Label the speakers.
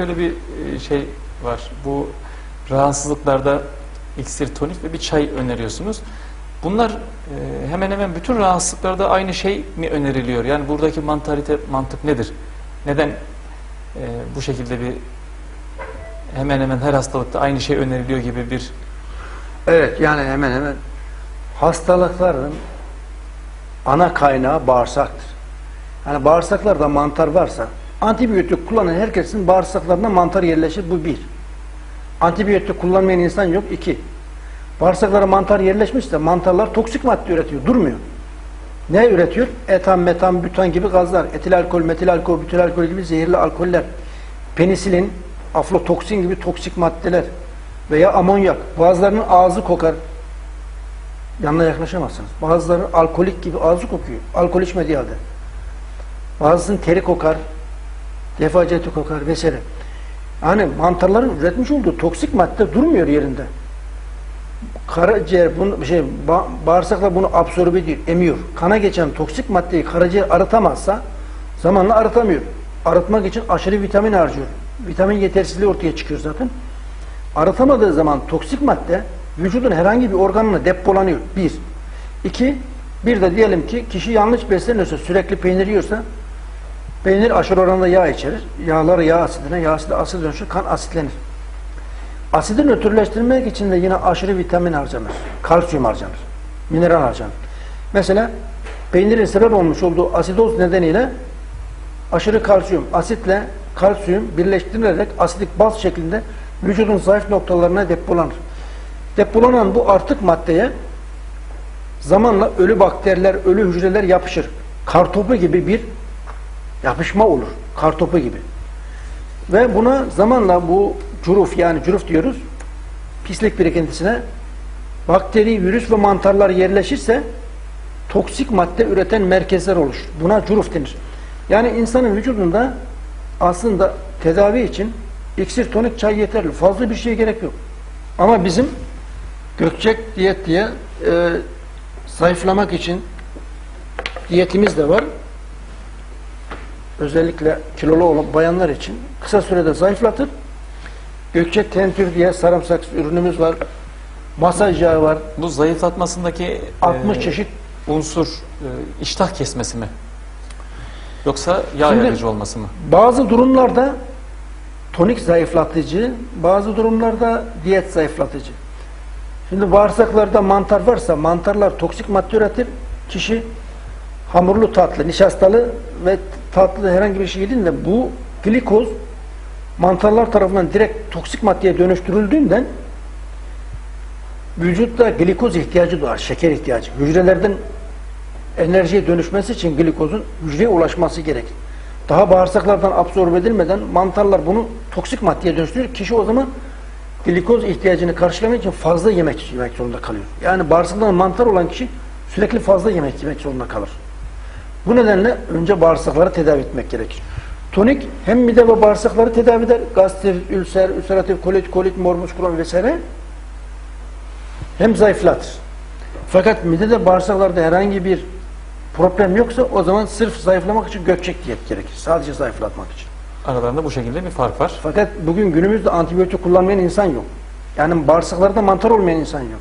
Speaker 1: Şöyle bir e, şey var. Bu rahatsızlıklarda iksir, tonik ve bir çay öneriyorsunuz. Bunlar e, hemen hemen bütün rahatsızlıklarda aynı şey mi öneriliyor? Yani buradaki mantalite, mantık nedir? Neden e, bu şekilde bir hemen hemen her hastalıkta aynı şey öneriliyor gibi bir
Speaker 2: Evet yani hemen hemen hastalıkların ana kaynağı bağırsaktır. Yani bağırsaklarda mantar varsa antibiyotik kullanan herkesin bağırsaklarına mantar yerleşir. Bu bir. Antibiyotik kullanmayan insan yok. iki. Bağırsaklara mantar yerleşmişse mantarlar toksik madde üretiyor. Durmuyor. Ne üretiyor? Etan, metan, bütan gibi gazlar. Etil alkol, metil alkol, bütil alkol gibi zehirli alkoller. Penisilin, aflatoksin gibi toksik maddeler veya amonyak. Bazılarının ağzı kokar. Yanına yaklaşamazsınız. Bazıları alkolik gibi ağzı kokuyor. Alkol içmediği halde. Bazısının teri kokar. Defaceti kokar vesaire. Yani mantarların üretmiş olduğu toksik madde durmuyor yerinde. Karaciğer bunu şey ba bağırsaklar bunu absorbe ediyor, emiyor. Kana geçen toksik maddeyi karaciğer arıtamazsa zamanla arıtamıyor. Arıtmak için aşırı vitamin harcıyor. Vitamin yetersizliği ortaya çıkıyor zaten. Arıtamadığı zaman toksik madde vücudun herhangi bir organına depolanıyor. Bir. İki, bir de diyelim ki kişi yanlış besleniyorsa, sürekli peynir yiyorsa peynir aşırı oranda yağ içerir. Yağlar yağ asidine, yağ asidi asit dönüşür, kan asitlenir. Asidi nötrleştirmek için de yine aşırı vitamin harcanır. Kalsiyum harcanır. Mineral harcanır. Mesela peynirin sebep olmuş olduğu asidoz nedeniyle aşırı kalsiyum, asitle kalsiyum birleştirilerek asidik baz şeklinde vücudun zayıf noktalarına depolanır. Depolanan bu artık maddeye zamanla ölü bakteriler, ölü hücreler yapışır. Kartopu gibi bir yapışma olur. Kartopu gibi. Ve buna zamanla bu curuf yani curuf diyoruz pislik birikintisine bakteri, virüs ve mantarlar yerleşirse toksik madde üreten merkezler oluşur. Buna curuf denir. Yani insanın vücudunda aslında tedavi için iksir, tonik, çay yeterli. Fazla bir şeye gerek yok. Ama bizim Gökçek diyet diye e, zayıflamak için diyetimiz de var. Özellikle kilolu olan bayanlar için kısa sürede zayıflatır. Gökçek tentür diye sarımsak ürünümüz var. Masaj yağı var.
Speaker 1: bu zayıflatmasındaki
Speaker 2: 60
Speaker 1: e,
Speaker 2: çeşit
Speaker 1: unsur e, iştah kesmesi mi? Yoksa yağ
Speaker 2: Şimdi-
Speaker 1: yakıcı olması mı?
Speaker 2: Bazı durumlarda tonik zayıflatıcı, bazı durumlarda diyet zayıflatıcı. Şimdi bağırsaklarda mantar varsa mantarlar toksik madde üretir. Kişi hamurlu tatlı, nişastalı ve tatlı herhangi bir şey yediğinde bu glikoz mantarlar tarafından direkt toksik maddeye dönüştürüldüğünden vücutta glikoz ihtiyacı doğar, şeker ihtiyacı. Hücrelerden enerjiye dönüşmesi için glikozun hücreye ulaşması gerekir. Daha bağırsaklardan absorbe edilmeden mantarlar bunu toksik maddeye dönüştürüyor. Kişi o zaman glikoz ihtiyacını karşılamak için fazla yemek yemek zorunda kalıyor. Yani bağırsaklarında mantar olan kişi sürekli fazla yemek yemek zorunda kalır. Bu nedenle önce bağırsakları tedavi etmek gerekir. Tonik hem mide ve bağırsakları tedavi eder. Gastrit, ülser, ülseratif kolit, kolit, morbus Crohn vesaire. Hem zayıflatır. Fakat midede bağırsaklarda herhangi bir problem yoksa o zaman sırf zayıflamak için gökçek diyet gerekir. Sadece zayıflatmak için.
Speaker 1: Aralarında bu şekilde bir fark var.
Speaker 2: Fakat bugün günümüzde antibiyotik kullanmayan insan yok. Yani bağırsaklarda mantar olmayan insan yok.